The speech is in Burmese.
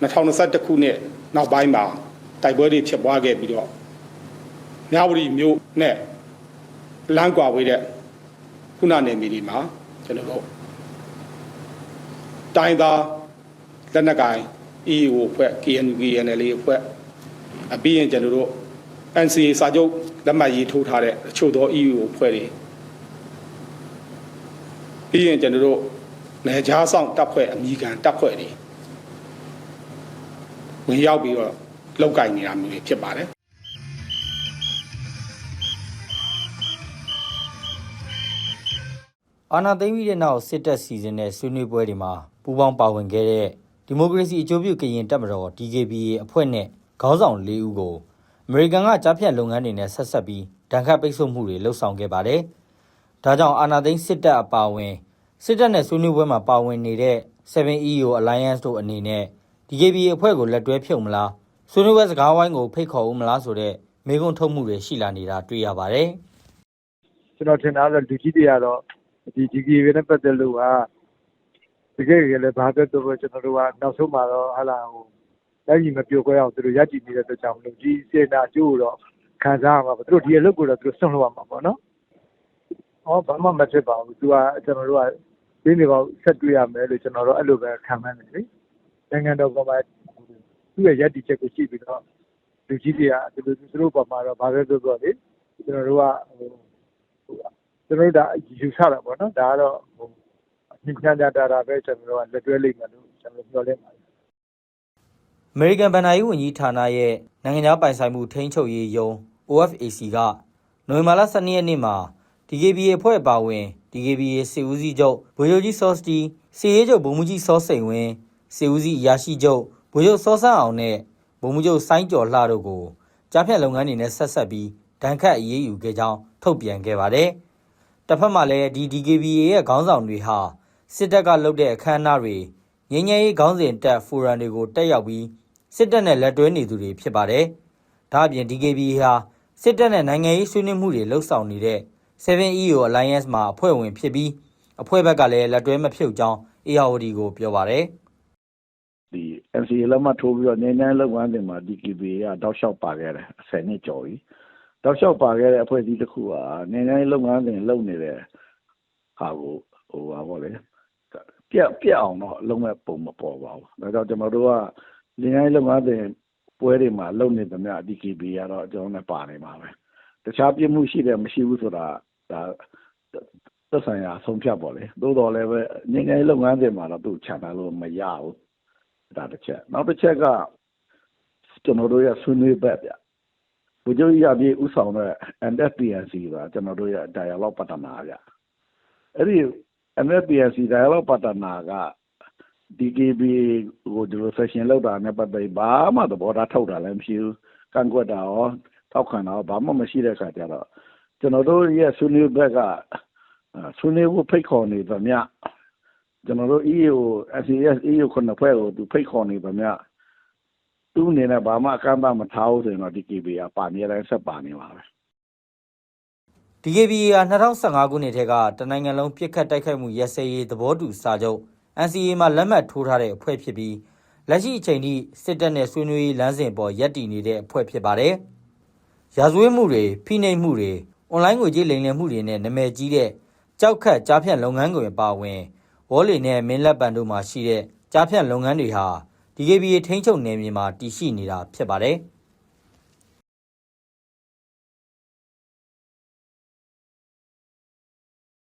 2021ခုနှစ်နောက်ပိုင်းမှာတိုက်ပွဲတွေဖြစ်ပွားခဲ့ပြီးတော့မြဝတီမြို့နဲ့လမ်းကွာဝေးတဲ့ခုနနယ်မြေတွေမှာကျွန်တော်တို့တိုင်းသားလက်နက်ကိုင် EAO အဖွဲ့ KNU/KNLA အဖွဲ့အပြီးရင်ကျွန်တော်တို့ NCA စာချုပ်လက်မှတ်ရေးထိုးထားတဲ့အချို့သော EAO အဖွဲ့တွေပြီးရင်ကျွန်တော်တို့နယ်ခြားဆောင်တပ်ဖွဲ့အမိခံတပ်ဖွဲ့တွေ ဝင်ရောက်ပြီးတော့လောက်ကင်နေတာမျိုးတွေဖြစ်ပါတယ်အာဏာသိမ်းပြီးတဲ့နောက်စစ်တပ်စီစဉ်တဲ့ဆွေးနွေးပွဲတွေမှာပူးပေါင်းပါဝင်ခဲ့တဲ့ဒီမိုကရေစီအကျိုးပြုကရင်တပ်မတော် DKBA အဖွဲ့နဲ့ခေါင်းဆောင်၄ဦးကိုအမေရိကန်ကကြားဖြတ်လုပ်ငန်းတွေနဲ့ဆက်ဆက်ပြီးဒဏ်ခတ်ပိတ်ဆို့မှုတွေလှုပ်ဆောင်ခဲ့ပါတယ်။ဒါကြောင့်အာဏာသိမ်းစစ်တပ်အပါအဝင်စစ်တပ်နဲ့ဆွေးနွေးပွဲမှာပါဝင်နေတဲ့ 7EO Alliance တို့အနေနဲ့ DKBA အဖွဲ့ကိုလက်တွဲဖြုတ်မလားဆွေးနွေးပွဲစကားဝိုင်းကိုဖိတ်ခေါ်ဦးမလားဆိုတဲ့မေးခွန်းထုတ်မှုတွေရှိလာနေတာတွေ့ရပါတယ်။ကျွန်တော်ထင်တာကတော့လူကြီးတွေကတော့ဒီ GKB နဲ့ပတ်သက်လို့ကတကယ်ကြလည်းဘာသက်တော့ကျွန်တော်တို့ကနောက်ဆုံးမှာတော့ဟာလာဟိုလက်ကြီးမပြိုကွဲအောင်သူတို့ရည်ကြည်နေတဲ့အတွက်ကြောင့်မလို့ဒီစေနာအကျိုးကိုတော့ခံစားရမှာပေါ့သူတို့ဒီအလုပ်ကိုတော့သူတို့ဆွန့်လွတ်ရမှာပေါ့နော်။ဟောဘာမှမဖြစ်ပါဘူးသူကကျွန်တော်တို့ကဒင်းတွေပေါ့ဆက်တွေ့ရမယ်လို့ကျွန်တော်တို့အဲ့လိုပဲခံမှန်းတယ်လေ။ နိုင်ငံတော်ပေါ်မှာ သူ့ရဲ့ရည်တည်ချက်ကိုကြည့်ပြီးတော့ လူကြီးတွေက သူတို့သူတို့ပေါ်မှာတော့ ဘာပဲပြောပြောလေ ကျွန်တော်တို့ကဟိုကျွန်တော်တို့ဒါယူဆတာပေါ့နော် ဒါကတော့ဟိုညဉ့်ညံ့တာတာပဲ ကျွန်တော်တို့က လက်တွဲလိမ့်မယ်လို့ ကျွန်တော်ပြောလင်းပါတယ် အမေရိကန်ဗဏ္ဍာရေးဝန်ကြီးဌာနရဲ့ နိုင်ငံခြားပိုင်ဆိုင်မှု ထိန်းချုပ်ရေးယုံ OFAC က နိုဝင်ဘာလ12ရက်နေ့မှာ DKBA အဖွဲ့ပါဝင် DKBA စေဦးစီးချုပ် ဗိုလ်ချုပ်ကြီး စောစတီစေရေးချုပ် ဗိုလ်မှူးကြီး စောစိန်ဝင်း စေဦးစီးအရာရှိချုပ်ဗိုလ်ချုပ်စောဆန်းအောင်နဲ့ဗိုလ်မှူးချုပ်စိုင်းကျော်လှတို့ကိုကြားဖြတ်လုပ်ငန်းတွေနဲ့ဆက်ဆက်ပြီးဒဏ်ခတ်အရေးယူခဲ့ကြောင်းထုတ်ပြန်ခဲ့ပါတယ်။တစ်ဖက်မှာလည်းဒီ DKBA ရဲ့ခေါင်းဆောင်တွေဟာစစ်တပ်ကလုပ်တဲ့အခမ်းအနားတွေငញ្ញရေးခေါင်းစဉ်တက်ဖိုရမ်တွေကိုတက်ရောက်ပြီးစစ်တပ်နဲ့လက်တွဲနေသူတွေဖြစ်ပါတယ်။ဒါအပြင် DKBA ဟာစစ်တပ်နဲ့နိုင်ငံရေးဆွေးနွေးမှုတွေလှုပ်ဆောင်နေတဲ့ 7EO Alliance မှာအဖွဲ့ဝင်ဖြစ်ပြီးအဖွဲ့ဘက်ကလည်းလက်တွဲမဖြုတ်ကြောင်း ARD ကိုပြောပါတယ်။ ဒီ NCA လက်မှတ်ထိုးပြီးတော့ငင်းငင်းလုပ်ငန်းတွေမှာ DKB ကတောက်လျှောက်ပါခဲ့တယ်အဆယ်နှစ်ကျော်ပြီတောက်လျှောက်ပါခဲ့တဲ့အဖွဲ့အစည်းတစ်ခုဟာငင်းငင်းလုပ်ငန်းတွေလုပ်နေတဲ့ဟာကိုဟိုပါဗောလေပြက်ပြက်အောင်တော့လုံးဝပုံမပေါ်ပါဘူးဒါကြောင့်ကျွန်တော်တို့ကငင်းငင်းလုပ်ငန်းတွေပွဲတွေမှာလုပ်နေသမျှ DKB ကတော့ကျွန်တော်နဲ့ပါနေပါပဲတခြားပြစ်မှုရှိတယ်မရှိဘူးဆိုတာဒါသက်ဆိုင်ရာဆုံးဖြတ်ပါလေသို့တော်လည်းပဲငင်းငင်းလုပ်ငန်းတွေမှာတော့သူ့ခြံထားလို့မရဘူး ဒါတစ်ချက်နောက်တစ်ချက်ကကျွန်တော်တို့ရဲ့ဆွေးနွေးဘက်ဗျဘုချုပ်ရပြေဥဆောင်တဲ့ NFPNC ပါကျွန်တော်တို့ရဲ့ dialogue partner ဗျအဲ့ဒီ NFPNC dialogue partner က DKB ကိုဒီလို session လောက်တာနဲ့ပတ်သက်ပြီးဘာမှသဘောထားထုတ်တာလည်းမရှိဘူးကန့်ကွက်တာရောထောက်ခံတာရောဘာမှမရှိတဲ့ခါကျတော့ကျွန်တော်တို့ရဲ့ဆွေးနွေးဘက်ကဆွေးနွေးဖို့ဖိတ်ခေါ်နေသမျှ ကျွန်တော်တို့ EAO SAS EAO ခုနှစ်ဖွဲ့ကိုသူဖိတ်ခေါ်နေပါမြသူ့အနေနဲ့ဘာမှအကန့်အသတ်မထားဘူးဆိုရင်တော့ DKB ကပါနေတိုင်းဆက်ပါနေပါပဲ DKBA ဟာ2015ခုနှစ်ထဲကတနိုင်ငံလုံးပြစ်ခတ်တိုက်ခိုက်မှုရက်စဲရေးသဘောတူစာချုပ် NCA မှာလက်မှတ်ထိုးထားတဲ့အဖွဲ့ဖြစ်ပြီးလက်ရှိအချိန်ထိစစ်တပ်နဲ့ဆွေးနွေးရေးလမ်းစဉ်ပေါ်ရပ်တည်နေတဲ့အဖွဲ့ဖြစ်ပါတယ်။ရာဇဝတ်မှုတွေဖိနှိပ်မှုတွေအွန်လိုင်းငွေကြေးလိမ်လည်မှုတွေနဲ့နာမည်ကြီးတဲ့ကြောက်ခတ်ကြားဖြတ်လုပ်ငန်းတွေပါဝင် ဝေါ်လီနဲ့မင်းလက်ပံတို့မှာရှိတဲ့ကြားဖြတ်လုပ်ငန်းတွေဟာ DKBA ထိန်းချုပ်နယ်မြေမှာတည်ရှိနေတာဖြစ်ပါတယ်။